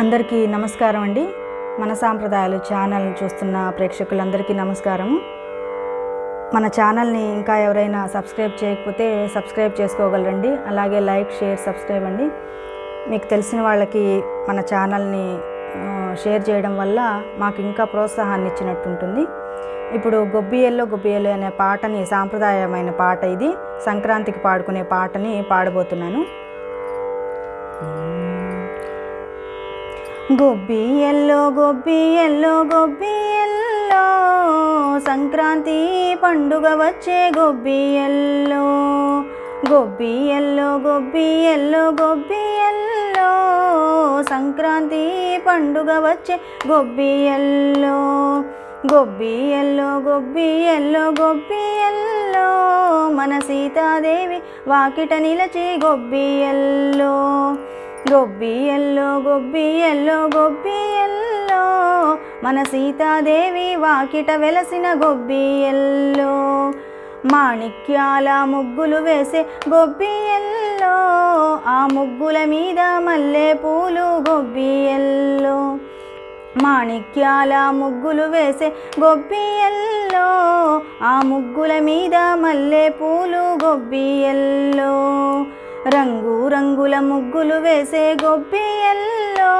అందరికీ నమస్కారం అండి. మన సాంప్రదాయాలు ఛానల్ చూస్తున్న ప్రేక్షకులందరికీ నమస్కారం. మన ఛానల్ని ఇంకా ఎవరైనా సబ్స్క్రైబ్ చేయకపోతే సబ్స్క్రైబ్ చేసుకోగలరండి. అలాగే లైక్ షేర్ సబ్స్క్రైబ్ అండి. మీకు తెలిసిన వాళ్ళకి మన ఛానల్ని షేర్ చేయడం వల్ల మాకు ఇంకా ప్రోత్సాహాన్ని ఇచ్చినట్టు ఉంటుంది ఇప్పుడు గొబ్బియల్లో గొబ్బియల్లో అనే పాటని సాంప్రదాయమైన పాట ఇది. సంక్రాంతికి పాడుకునే పాటని పాడబోతున్నాను. గొబ్బియల్లో గొబ్బి ఎల్లో సంక్రాంతి పండుగ వచ్చే గొబ్బి ఎల్లో. గొబ్బి ఎల్లో గొబ్బి ఎల్లో గొబ్బి ఎల్లో. సంక్రాంతి పండుగ వచ్చే గొబ్బి ఎల్లో. గొబ్బి ఎల్లో గొబ్బి ఎల్లో గొబ్బి ఎల్లో. మన సీతాదేవి వాకిట నిలచి గొబ్బి ఎల్లో గొబ్బి ఎల్లో గొబ్బి ఎల్లో. మన సీతాదేవి వాకిట వెలసిన గొబ్బియల్లో మాణిక్యాల ముగ్గులు వేసే గొబ్బియల్లో ఆ ముగ్గుల మీద మల్లె పూలు గొబ్బియల్లో మాణిక్యాల ముగ్గులు వేసే గొబ్బియల్లో ఆ ముగ్గుల మీద మల్లె పూలు గొబ్బియల్లో రంగు రంగుల ముగ్గులు వేసే గొబ్బియల్లో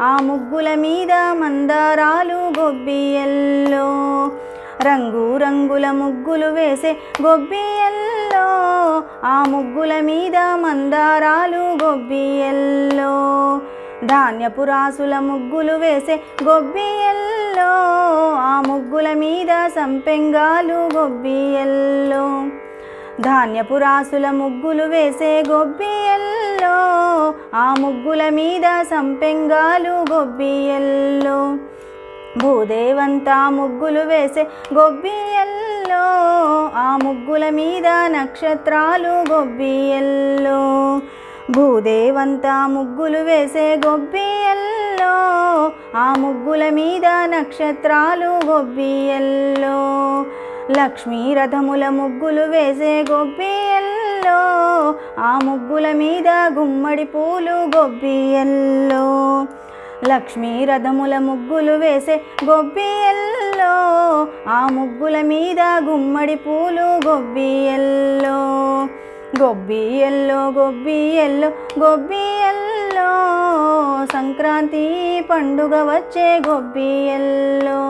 ఆ ముగ్గుల మీద మందారాలు గొబ్బియల్లో రంగు రంగుల ముగ్గులు వేసే గొబ్బియల్లో ఆ ముగ్గుల మీద మందారాలు గొబ్బియల్లో ధాన్యపు రాసుల ముగ్గులు వేసే గొబ్బియల్లో ఆ ముగ్గుల మీద సంపెంగాలు గొబ్బియల్లో ధాన్యపు రాసుల ముగ్గులు వేసే గొబ్బియల్లో ఆ ముగ్గుల మీద సంపెంగాలు గొబ్బియల్లో. భూదేవంతా ముగ్గులు వేసే గొబ్బియల్లో ఆ ముగ్గుల మీద నక్షత్రాలు గొబ్బియల్లో. భూదేవంతా ముగ్గులు వేసే గొబ్బియల్లో ఆ ముగ్గుల మీద నక్షత్రాలు గొబ్బియల్లో. లక్ష్మీ రథముల ముగ్గులు వేసే గొబ్బియల్లో ఆ ముగ్గుల మీద గుమ్మడి పూలు గొబ్బియల్లో లక్ష్మీ రథముల ముగ్గులు వేసే గొబ్బియల్లో ఆ ముగ్గుల మీద గుమ్మడి పూలు గొబ్బియల్లో గొబ్బియల్లో గొబ్బియల్లో గొబ్బియల్లో సంక్రాంతి పండుగ వచ్చే గొబ్బియల్లో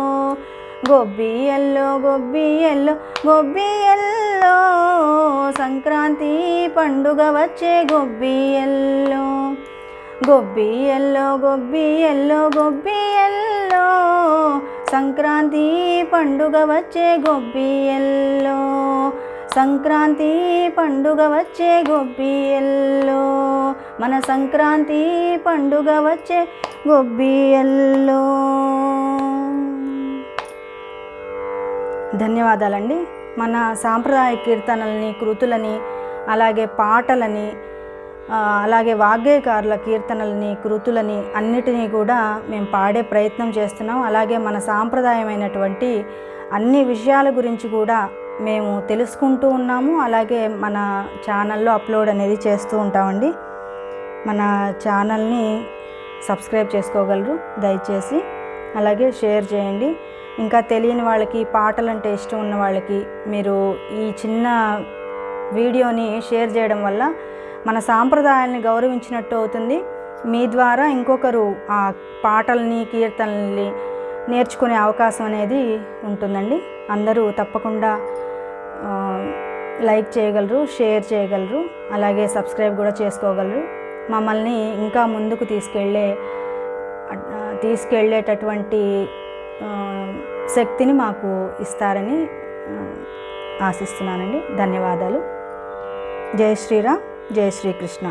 గొబ్బియల్లో గొబ్బియల్లో గొబ్బియల్లో సంక్రాంతి పండుగ వచ్చే గొబ్బియల్లో. గొబ్బియల్లో గొబ్బియల్లో గొబ్బియల్లో సంక్రాంతి పండుగ వచ్చే గొబ్బియల్లో. సంక్రాంతి పండుగ వచ్చే గొబ్బియల్లో. మన సంక్రాంతి పండుగ వచ్చే గొబ్బియల్లో. ధన్యవాదాలండి. మన సాంప్రదాయ కీర్తనల్ని కృతులని అలాగే పాటలని అలాగే వాగ్గేయకారుల కీర్తనలని కృతులని అన్నిటినీ కూడా మేము పాడే ప్రయత్నం చేస్తున్నాం. అలాగే మన సాంప్రదాయమైనటువంటి అన్ని విషయాల గురించి కూడా మేము తెలుసుకుంటూ ఉన్నాము. అలాగే మన ఛానల్లో అప్లోడ్ అనేది చేస్తూ ఉంటామండి. మన ఛానల్ని సబ్స్క్రైబ్ చేసుకోగలరు దయచేసి. అలాగే షేర్ చేయండి. ఇంకా తెలియని వాళ్ళకి పాటలంటే ఇష్టం ఉన్న వాళ్ళకి మీరు ఈ చిన్న వీడియోని షేర్ చేయడం వల్ల మన సాంప్రదాయాన్ని గౌరవించినట్టు అవుతుంది. మీ ద్వారా ఇంకొకరు ఆ పాటల్ని కీర్తనల్ని నేర్చుకునే అవకాశం అనేది ఉంటుందండి. అందరూ తప్పకుండా లైక్ చేయగలరు షేర్ చేయగలరు అలాగే సబ్స్క్రైబ్ కూడా చేసుకోగలరు. మమ్మల్ని ఇంకా ముందుకు తీసుకెళ్ళే తీసుకెళ్ళేటటువంటి శక్తిని మాకు ఇస్తారని ఆశిస్తున్నానండి. ధన్యవాదాలు. జై శ్రీరామ్ జై శ్రీకృష్ణ.